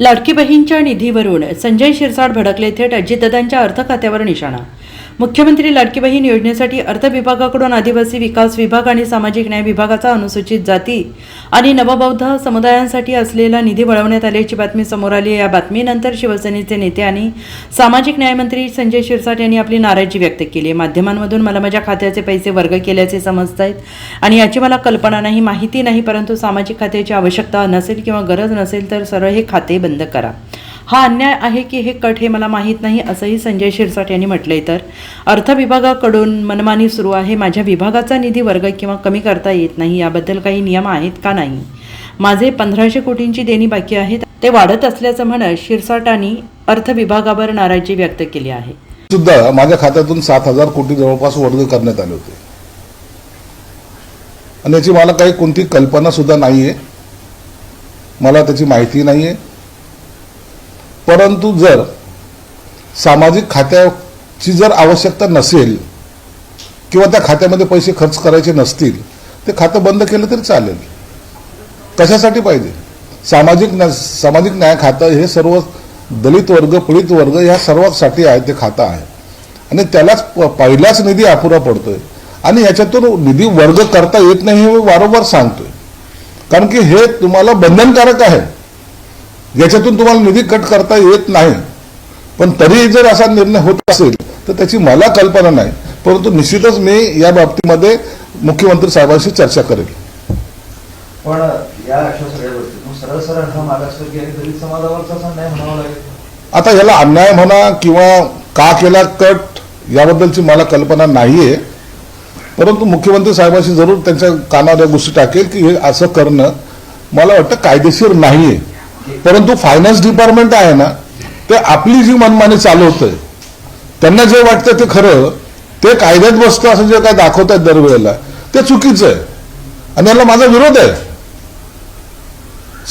लाडकी बहीणच्या निधीवरून संजय शिरसाट भडकले थेट अजितदादांच्या अर्थ खात्यावर निशाणा. मुख्यमंत्री लाडकी बहीण योजनेसाठी अर्थ विभागाकडून आदिवासी विकास विभाग आणि सामाजिक न्याय विभागाचा अनुसूचित जाती आणि नवबौद्ध समुदायांसाठी असलेला निधी वळवण्यात आल्याची बातमी समोर आली या बातमीनंतर शिवसेनेचे नेते आणि सामाजिक न्यायमंत्री संजय शिरसाट यांनी आपली नाराजी व्यक्त केली आहे. माध्यमांमधून मला माझ्या खात्याचे पैसे वर्ग केल्याचे समजत आहेत आणि याची मला कल्पना नाही माहिती नाही परंतु सामाजिक खात्याची आवश्यकता नसेल किंवा गरज नसेल तर सरळ हे खाते बंद करा. हा अन्याय आहे की हे कट हे मला माहीत नाही असंही संजय शिरसाट यांनी म्हटलंय तर. अर्थ विभागाकडून मनमानी सुरू आहे. माझ्या विभागाचा निधी वर्ग किंवा कमी करता येत नाही याबद्दल काही नियम आहेत का नाही? माझे पंधराशे कोटींची देणी बाकी आहेत. ते वाढत असल्याचं म्हणत शिरसाटांनी अर्थ विभागावर नाराजी व्यक्त केली आहे. सुद्धा माझ्या खात्यातून सात हजार कोटी जवळपास वर्ग करण्यात आले होते. आणि याची मला काही कोणती कल्पना सुद्धा नाहीये. मला त्याची माहिती नाहीये. परंतु जर सामाजिक खात्याची जर आवश्यकता नसेल किंवा त्या खात्यामध्ये पैसे खर्च करायचे नसतील ते खातं बंद केलं तरी चालेल. कशासाठी पाहिजे? सामाजिक न्या- सामाजिक न्याय खातं हे सर्व दलित वर्ग पीडित वर्ग ह्या सर्वांसाठी आहे ते खातं आहे. आणि त्यालाच प- पहिलाच निधी अपुरा पडतोय. आणि याच्यातून निधी वर्ग करता येत नाही हे मी वारंवार सांगतोय. कारण की हे तुम्हाला बंधनकारक आहे. याच्यातून तुम्हाला निधी कट करता येत नाही. पण तरी जर असा निर्णय होत असेल तर त्याची मला कल्पना नाही. परंतु निश्चितच मी या बाबतीमध्ये मुख्यमंत्री साहेबांशी चर्चा करेल. पण या अशा सगळ्या गोष्टीतून सरळ सरळ हा मागासवर्गीय आणि दलित समाजावरचा असा न्याय म्हणावा लागेल. आता याला अन्याय म्हणा किंवा का केला कट याबद्दलची मला कल्पना नाहीये. परंतु मुख्यमंत्री साहेबांशी जरूर त्यांच्या कानावर या गोष्टी टाकेल की हे असं करणं मला वाटतं कायदेशीर नाहीये. परंतु फायनान्स डिपार्टमेंट आहे ना ते आपली जी मनमानी चालवतंय त्यांना जे वाटतं ते खरं ते कायद्यात बसतं असं जे काय दाखवतात दरवेळेला ते चुकीचं आहे. आणि याला माझा विरोध आहे.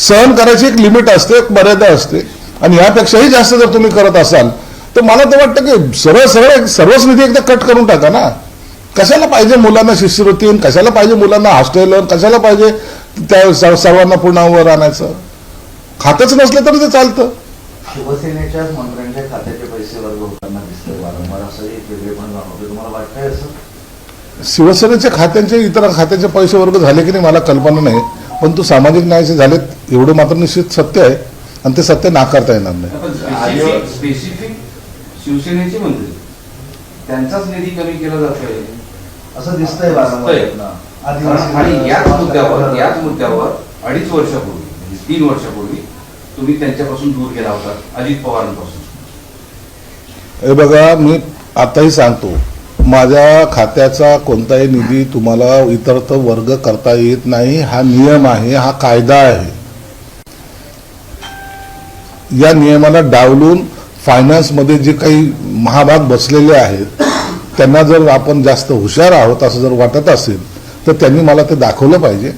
सहन करायची एक लिमिट असते एक मर्यादा असते. आणि यापेक्षाही जास्त जर तुम्ही करत असाल तर मला तर वाटतं की सरळ सरळ सर्वच निधी एकदा कट करून टाका ना. कशाला पाहिजे मुलांना शिष्यवृत्ती कशाला पाहिजे मुलांना हॉस्टेल कशाला पाहिजे त्या सर्वांना पुन्हा आणायचं? खातच नसलं तरी ते चालतं. शिवसेनेच्याच मंत्र्यांच्या खात्याचे पैसे वर्ग होताना दिसतंय वारंवार. असं एक वेगळेपण जाणवते तुम्हाला वाटतंय असं? शिवसेनेच्या खात्यांचे इतर खात्याचे पैसे वर्ग झाले की नाही मला कल्पना नाही. पण तू सामाजिक न्यायाचे झालेत एवढं मात्र निश्चित सत्य आहे. आणि ते सत्य नाकारता येणार नाही. स्पेसिफिक शिवसेनेचे मंत्री. त्यांचाच निधी कमी केला जातोय. असं दिसतंय. आणि याच मुद्द्यावर याच मुद्द्यावर अडीच वर्षापूर्वी म्हणजे तीन वर्षापूर्वी तुम्ही त्यांच्यापासून दूर गेला होता अजित पवारांपासून. हे बघा मी आताही सांगतो माझ्या खात्याचा कोणताही निधी तुम्हाला इतरत्र वर्ग करता येत नाही. हा नियम आहे हा कायदा आहे. या नियमाला डावलून फायनान्समध्ये जे काही महाभाग बसलेले आहेत त्यांना जर आपण जास्त हुशार आहोत असं जर वाटत असेल तर त्यांनी मला ते दाखवलं पाहिजे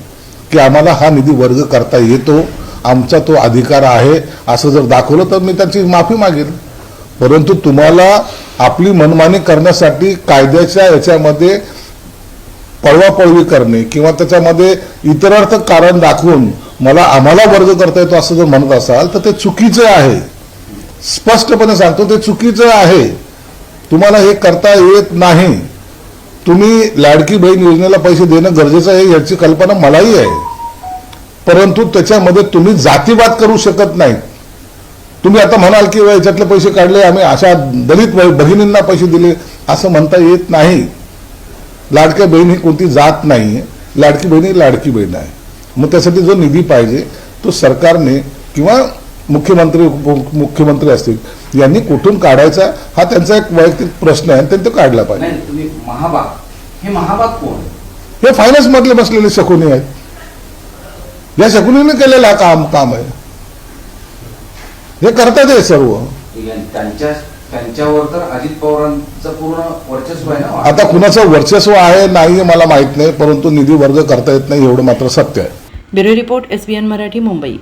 की आम्हाला हा निधी वर्ग करता येतो. आमचा तो अधिकार आहे असं जर दाखवलं तर मी त्यांची माफी मागेल. परंतु तुम्हाला आपली मनमानी करण्यासाठी कायद्याच्या याच्यामध्ये पळवापळवी करणे किंवा त्याच्यामध्ये इतरार्थ कारण दाखवून मला आम्हाला वर्ग करता येतो असं जर म्हणत असाल तर ते चुकीचं आहे. स्पष्टपणे सांगतो ते चुकीचं आहे. तुम्हाला हे करता येत नाही. तुम्ही लाडकी बहीण योजनेला पैसे देणं गरजेचं आहे याची कल्पना मलाही आहे. परंतु त्याच्यामध्ये तुम्ही जातीवाद करू शकत नाही. तुम्ही आता म्हणाल की याच्यातले पैसे काढले आम्ही अशा दलित ब- भगिनींना पैसे दिले. असं म्हणता येत नाही. लाडक्या बहीण ही कोणती जात नाही. लाडकी बहीण ही लाडकी बहीण आहे. मग त्यासाठी जो निधी पाहिजे तो सरकारने किंवा मुख्यमंत्री उपमुख्यमंत्री असतील यांनी कुठून काढायचा हा त्यांचा एक वैयक्तिक प्रश्न आहे आणि त्यांनी तो काढला पाहिजे. हे महाबाग कोण? आहे? हे फायनान्स मधले बसलेले शकुनी आहेत. या शकुनीने केलेलं हा काम काम आहे. हे करतात हे सर्व. या- त्यांच्या त्यांच्यावर तर अजित पवारांचं पूर्ण वर्चस्व आहे ना? आता कुणाचं वर्चस्व आहे नाही हे मला माहीत नाही परंतु निधी वर्ग करता येत नाही एवढं मात्र सत्य आहे. Bureau report SBN Marathi Mumbai.